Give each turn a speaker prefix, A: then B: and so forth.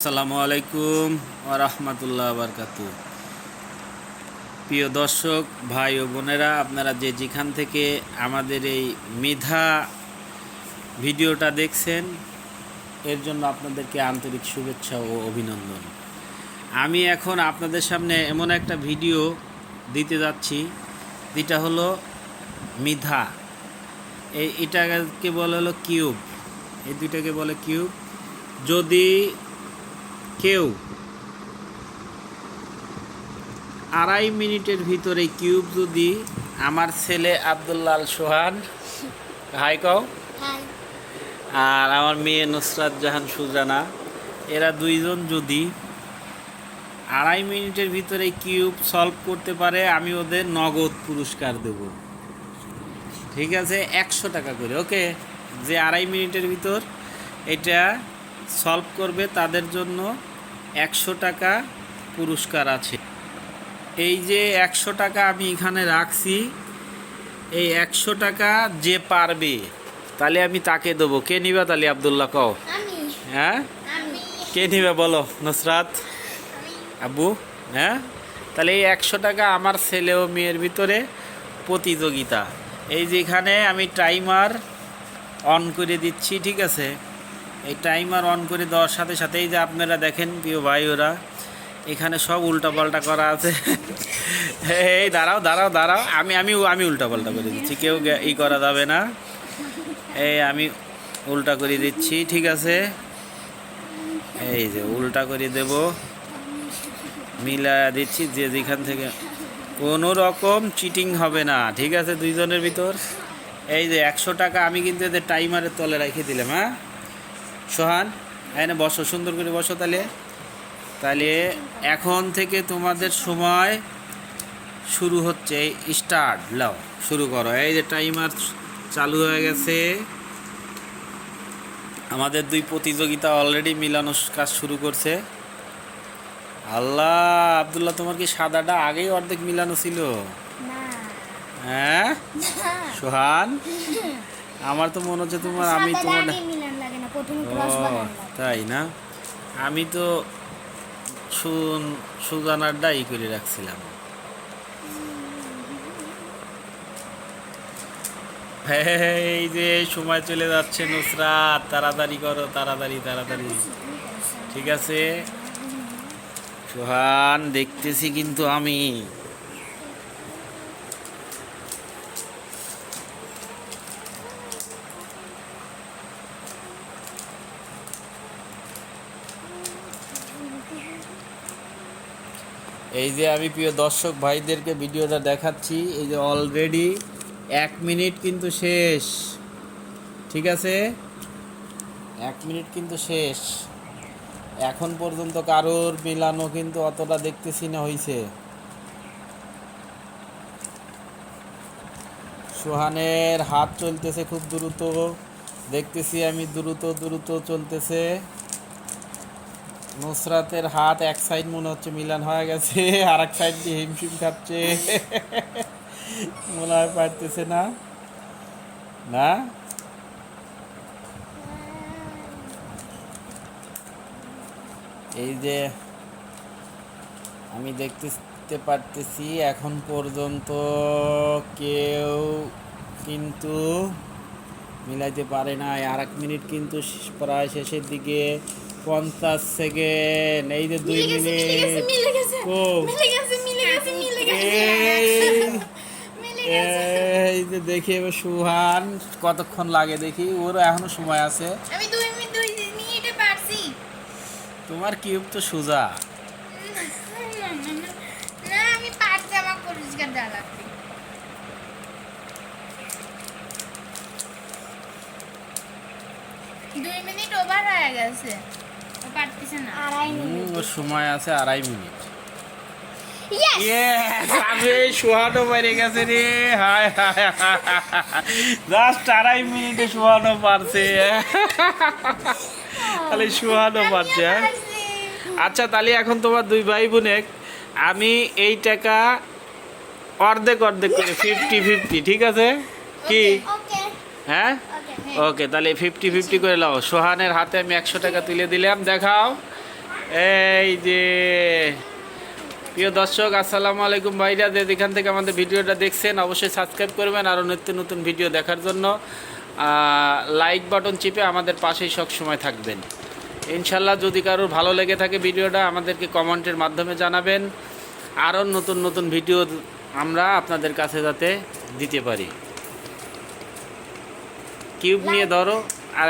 A: আসসালামু আলাইকুম ওরহমতুল্লাহ বারকাতু প্রিয় দর্শক, ভাই ও বোনেরা, আপনারা যে যেখান থেকে আমাদের এই মেধা ভিডিওটা দেখছেন, এর জন্য আপনাদেরকে আন্তরিক শুভেচ্ছা ও অভিনন্দন। আমি এখন আপনাদের সামনে এমন একটা ভিডিও দিতে যাচ্ছি, যেটা হলো মিধা। এই এটাকে বলে হলো কিউব। এই দুইটাকে বলে কিউব। যদি কেউ আড়াই মিনিটের ভিতরে কিউব যদি আমার ছেলে আবদুল্লাল সোহান হাই কও। আর আমার মেয়ে নুসরাত জাহান সুজানা এরা দুইজন যদি আড়াই মিনিটের ভিতরে কিউব সলভ করতে পারে আমি ওদের নগদ পুরস্কার দেব। ঠিক আছে? একশো টাকা করে ওকে? যে আড়াই মিনিটের ভিতর এটা সলভ করবে তাদের জন্য একশো টাকা পুরস্কার আছে। এই যে একশো টাকা আমি এখানে রাখছি এই একশো টাকা যে পারবে তাহলে আমি তাকে দেবো। কে নিবা তাহলে আবদুল্লাহ কও? হ্যাঁ? কে নিবে বলো নুসরাত? আব্বু? হ্যাঁ? তাহলে এই একশো টাকা আমার ছেলে ও মেয়ের ভিতরে প্রতিযোগিতা। এই যেখানে আমি টাইমার অন করে দিচ্ছি ঠিক আছে? এই টাইমার অন করে দেওয়ার সাথে সাথেই যে আপনারা দেখেন প্রিয় ভাই ওরা এখানে সব উল্টাপাল্টা করা আছে। এই দাঁড়াও দাঁড়াও দাঁড়াও। আমি আমি আমি উল্টাপাল্টা করে দিচ্ছি, কেউ ই করা যাবে না। এই আমি উল্টা করে দিচ্ছি, ঠিক আছে? এই যে উল্টা করে দেব মিলা দিচ্ছি, যে যেখান থেকে কোনো রকম চিটিং হবে না, ঠিক আছে দুইজনের ভিতর? এই যে একশো টাকা আমি কিন্তু এদের টাইমারের তলে রেখে দিলাম হ্যাঁ? সোহান এনে বসো সুন্দর করে বসো তাহলে। তাহলে এখন থেকে তোমাদের সময় শুরু হচ্ছে স্টার্ট লাও শুরু করো। এই যে টাইমার চালু হয়ে গেছে। আমাদের দুই প্রতিযোগিতা অলরেডি মিলানো কাজ শুরু করছে। আল্লাহ আব্দুল্লাহ তোমার কি সাদাটা আগেই অর্ধেক মিলানো ছিল? হ্যাঁ? সোহান আমার তো মনে হচ্ছে তোমার আমি তোমার
B: প্রথমে ক্রস বানান
A: তাই না? আমি তো সুন সুজানারটা ই করে রাখছিলাম। এই যে সময় চলে যাচ্ছে নুসরাত তাড়াতাড়ি করো তাড়াতাড়ি তাড়াতাড়ি। ঠিক আছে? সোহান দেখতেছি কিন্তু আমি। এই যে আমি প্রিয় দর্শক ভাইদেরকে ভিডিওটা দেখাচ্ছি, এই যে অলরেডি এক মিনিট কিন্তু শেষ। ঠিক আছে? এক মিনিট কিন্তু শেষ। এখন পর্যন্ত কারোর মিলানো কিন্তু অতটা দেখতেছি না হয়েছে সোহানের হাত চলতেছে খুব দ্রুত। দেখতেছি আমি দ্রুত দ্রুত চলতেছে। নুসরাতের হাত এক সাইড মনে হচ্ছে মিলান হয়ে গেছে, আর এক সাইড দিয়ে হিমশিম খাচ্ছে। মনে হয় পারতেছে না। না? এই যে আমি দেখতে পারতেছি, এখন পর্যন্ত কেউ কিন্তু মিলাইতে পারে না আর এক মিনিট কিন্তু প্রায় শেষের দিকে পঞ্চাশ সেকেন্ড এই যে দুই মিনিট। এই যে দেখি এবার সুহান কতক্ষণ লাগে দেখি ওর এখনও সময় আছে। তোমার কিউব তো সোজা।
B: দুই মিনিট ওভার হয়ে গেছে।
A: সময় আছে আড়াই মিনিট। সোহানো গেছে রে। হায় হায় জাস্ট আড়াই মিনিটে সোহানো পারছে। তাহলে সোহানো পারছে হ্যাঁ? আচ্ছা তাহলে এখন তোমার দুই ভাই বোনে আমি এই টাকা অর্ধেক অর্ধেক করে ফিফটি ফিফটি ঠিক আছে? কি? হ্যাঁ?
B: ওকে
A: ওকে তাহলে ফিফটি ফিফটি করে লাও সোহানের হাতে আমি একশো টাকা তুলে দিলাম, দেখাও। এই যে, প্রিয় দর্শক, আসসালামু আলাইকুম ভাইরা যে যেখান থেকে আমাদের ভিডিওটা দেখছেন, অবশ্যই সাবস্ক্রাইব করবেন আরও নিত্য নতুন ভিডিও দেখার জন্য। লাইক বাটন চিপে আমাদের পাশেই সব সময় থাকবেন। ইনশাল্লাহ যদি কারোর ভালো লেগে থাকে ভিডিওটা, আমাদেরকে কমেন্টের মাধ্যমে জানাবেন। আরও নতুন নতুন ভিডিও আমরা আপনাদের কাছে যাতে দিতে পারি। কিউব নিয়ে ধরো আর